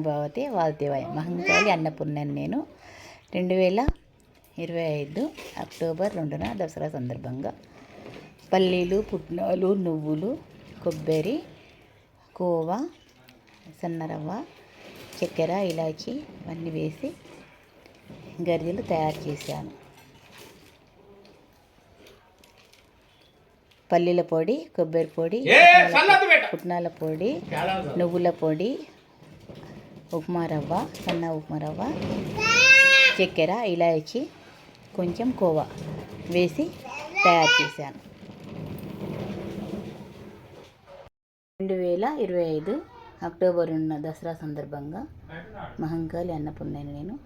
భవతి వాసుదేవాయ మహంకాళి అన్నపూర్ణని నేను రెండు వేల ఇరవై ఐదు అక్టోబర్ రెండున దసరా సందర్భంగా పల్లీలు పుట్నాలు నువ్వులు కొబ్బరి కోవా సన్నరవ్వ చక్కెర ఇలాచి ఇవన్నీ వేసి గరిజలు తయారు చేశాను. పల్లీల పొడి కొబ్బరి పొడి పుట్నాల- పుట్నాల పొడి నువ్వుల పొడి ఉప్మా రవ్వ సన్న ఉప్మా రవ్వ చక్కెర ఇలాచి కొంచెం కోవా వేసి తయారు చేశాను. రెండు వేల ఇరవై ఐదు అక్టోబర్ ఉన్న దసరా సందర్భంగా మహంకాళి అన్నపూర్ణని నేను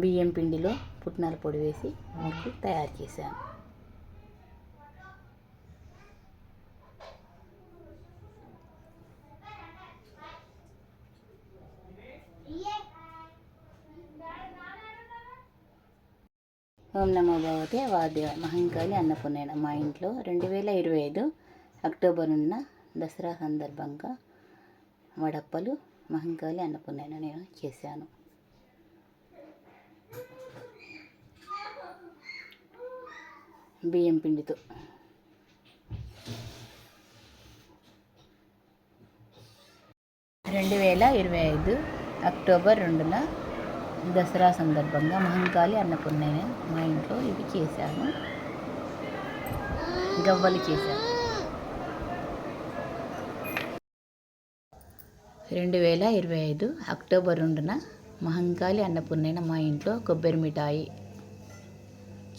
బియ్యం పిండిలో పుట్నాల పొడి వేసి ముగ్గు తయారు చేశాను. ఓం నమో భగవతే వాద్య మహంకాళి అన్నపూర్ణ మా ఇంట్లో రెండు వేల ఇరవై ఐదు అక్టోబర్ ఉన్న దసరా సందర్భంగా వడప్పలు మహంకాళి అన్నపూర్ణ నేను చేశాను. బియ్యం పిండితో. రెండు వేల ఇరవై ఐదు అక్టోబర్ రెండున దసరా సందర్భంగా మహంకాళి అన్నపూర్ణయ్య మా ఇంట్లో ఇవి చేశాను. గవ్వలు చేశాను. రెండు వేల ఇరవై ఐదు అక్టోబర్ రెండున మహంకాళి అన్నపూర్ణైన మా ఇంట్లో కొబ్బరి మిఠాయి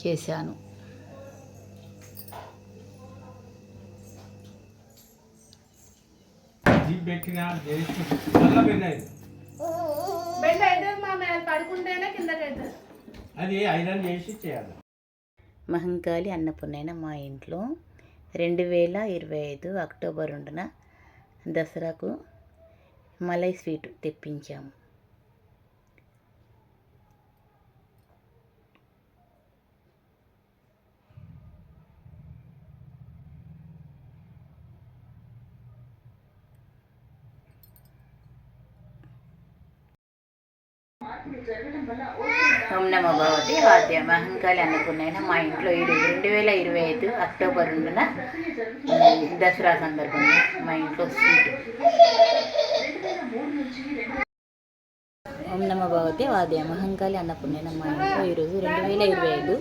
చేశాను. జీప్ పడుకుంటేనే అది ఐరన్ చేసి చేయాలి. మహంకాళి అన్నపూర్ణైన మా ఇంట్లో రెండు వేల ఇరవై ఐదు అక్టోబర్ రెండున దసరాకు మలై స్వీట్ తెప్పించాము. ఓం నమో భగవతి వాద్య మహంకాళి అన్నపూర్ణైన మా ఇంట్లో ఈరోజు రెండు వేల ఇరవై ఐదు అక్టోబర్ రెండున దసరా సందర్భంగా మా ఇంట్లో స్వీట్ ఓం నమో భగవతి వాద్య మహంకాళి అన్నపూర్ణైన మా ఇంట్లో ఈరోజు రెండు వేల ఇరవై ఐదు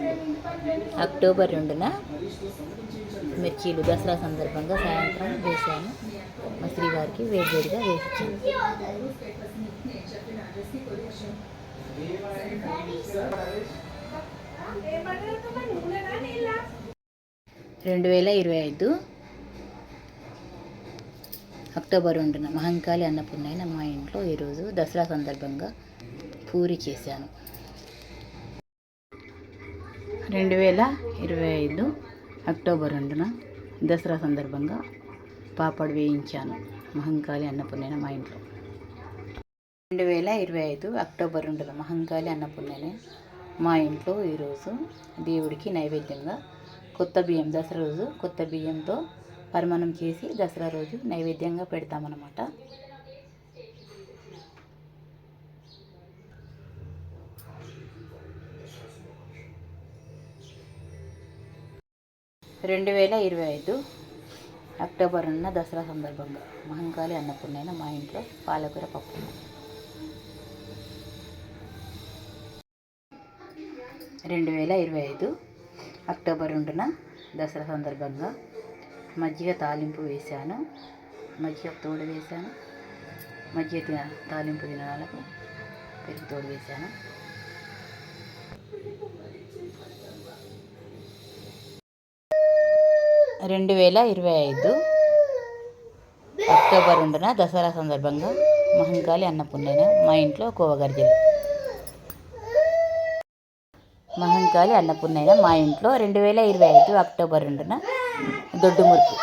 అక్టోబర్ రెండున మిర్చీలు దసరా సందర్భంగా సాయంత్రం వేశాను. మా శ్రీవారికి వేడివేడిగా వేసి రెండు వేల ఇరవై ఐదు అక్టోబర్ రెండున మహంకాళి అన్నపూర్ణైన మా ఇంట్లో ఈరోజు దసరా సందర్భంగా పూరి చేశాను. రెండు వేల ఇరవై ఐదు అక్టోబర్ రెండున దసరా సందర్భంగా పాపడ్ వేయించాను. మహంకాళి అన్నపూర్ణైన మా ఇంట్లో. రెండు వేల ఇరవై ఐదు అక్టోబర్ రెండున మహంకాళి అన్నపూర్ణైన మా ఇంట్లో ఈరోజు దేవుడికి నైవేద్యంగా కొత్త బియ్యం దసరా రోజు కొత్త బియ్యంతో పరిమాణం చేసి దసరా రోజు నైవేద్యంగా పెడతామన్నమాట. రెండు వేల ఇరవై ఐదు అక్టోబర్ ఉన్న దసరా సందర్భంగా మహంకాళి అన్నపూర్ణైన మా ఇంట్లో పాలకూర పప్పు. రెండు వేల ఇరవై ఐదు అక్టోబర్ రెండున దసరా సందర్భంగా మజ్జిగ తాలింపు వేశాను. మజ్జిగ తోడు వేశాను. మజ్జిగ తాలింపు దినాలకు పెరుగు తోడు వేశాను. రెండు వేల ఇరవై ఐదు అక్టోబర్ రెండున దసరా సందర్భంగా మహంకాళి అన్నపుణ్యన మా ఇంట్లో కోవగర్జలు మహంకాళి అన్నపూర్ణైన మా ఇంట్లో రెండు వేల ఇరవై ఐదు అక్టోబర్ రెండున దొడ్డు మురుకు.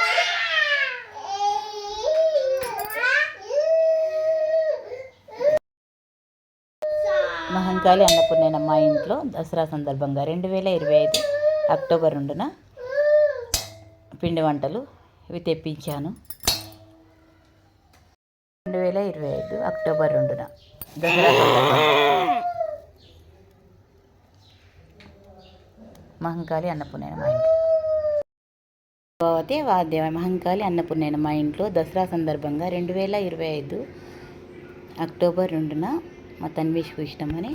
మహంకాళి అన్నపూర్ణైన మా ఇంట్లో దసరా సందర్భంగా రెండు వేల ఇరవై ఐదు అక్టోబర్ రెండున పిండి వంటలు ఇవి తెప్పించాను. రెండు వేల వేల ఇరవై ఐదు అక్టోబర్ రెండున. దసరా మహంకాళి అన్నపూర్ణైన మా ఇంట్లో. భగవతి వాద్య మహంకాళి అన్నపూర్ణైన మా ఇంట్లో దసరా సందర్భంగా రెండు వేల ఇరవై ఐదు అక్టోబర్ రెండున మా తన్వీష్కు ఇష్టమని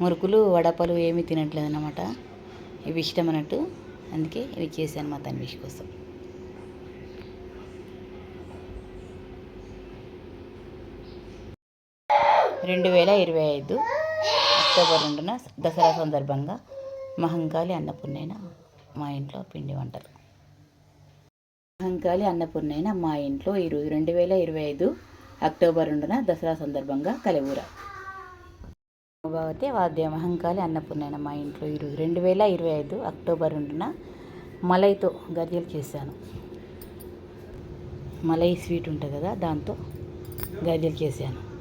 మురుకులు వడపలు ఏమీ తినట్లేదు అనమాట ఇవి ఇష్టం అన్నట్టు అందుకే ఇవి చేశాను మా తన్వీష్ కోసం. రెండు వేల ఇరవై ఐదు అక్టోబర్ రెండున దసరా సందర్భంగా మహంకాళి అన్నపూర్ణైన మా ఇంట్లో పిండి వంటలు. మహంకాళి అన్నపూర్ణైన మా ఇంట్లో ఈరోజు రెండు వేల ఇరవై ఐదు అక్టోబర్ రెండున దసరా సందర్భంగా కలవూర. భగవతి వాద్య మహంకాళి అన్నపూర్ణైన మా ఇంట్లో ఈరోజు రెండు వేల ఇరవై ఐదు అక్టోబర్ రెండున మలైతో గర్జలు చేశాను. మలై స్వీట్ ఉంటుంది కదా దాంతో గర్జలు చేశాను.